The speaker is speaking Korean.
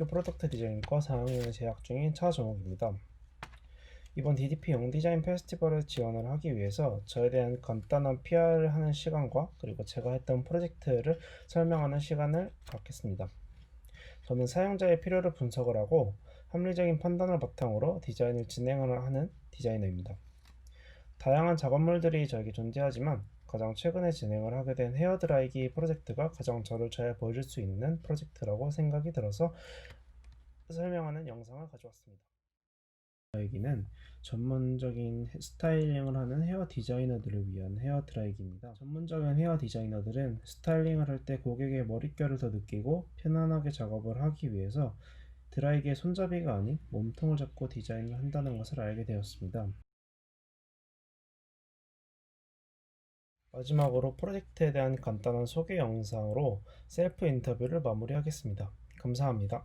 학교 프로덕트 디자인과 4학년을 재학 중인 차정욱입니다. 이번 DDP 영 디자인 페스티벌을 지원을 하기 위해서 저에 대한 간단한 PR을 하는 시간과 그리고 제가 했던 프로젝트를 설명하는 시간을 갖겠습니다. 저는 사용자의 필요를 분석을 하고 합리적인 판단을 바탕으로 디자인을 진행을 하는 디자이너입니다. 다양한 작업물들이 저에게 존재하지만 가장 최근에 진행을 하게 된 헤어드라이기 프로젝트가 가장 저를 잘 보여줄 수 있는 프로젝트라고 생각이 들어서 설명하는 영상을 가져왔습니다. 드라이기는 전문적인 스타일링을 하는 헤어 디자이너들을 위한 헤어 드라이기입니다. 전문적인 헤어 디자이너들은 스타일링을 할 때 고객의 머릿결을 더 느끼고 편안하게 작업을 하기 위해서 드라이기의 손잡이가 아닌 몸통을 잡고 디자인을 한다는 것을 알게 되었습니다. 마지막으로 프로젝트에 대한 간단한 소개 영상으로 셀프 인터뷰를 마무리하겠습니다. 감사합니다.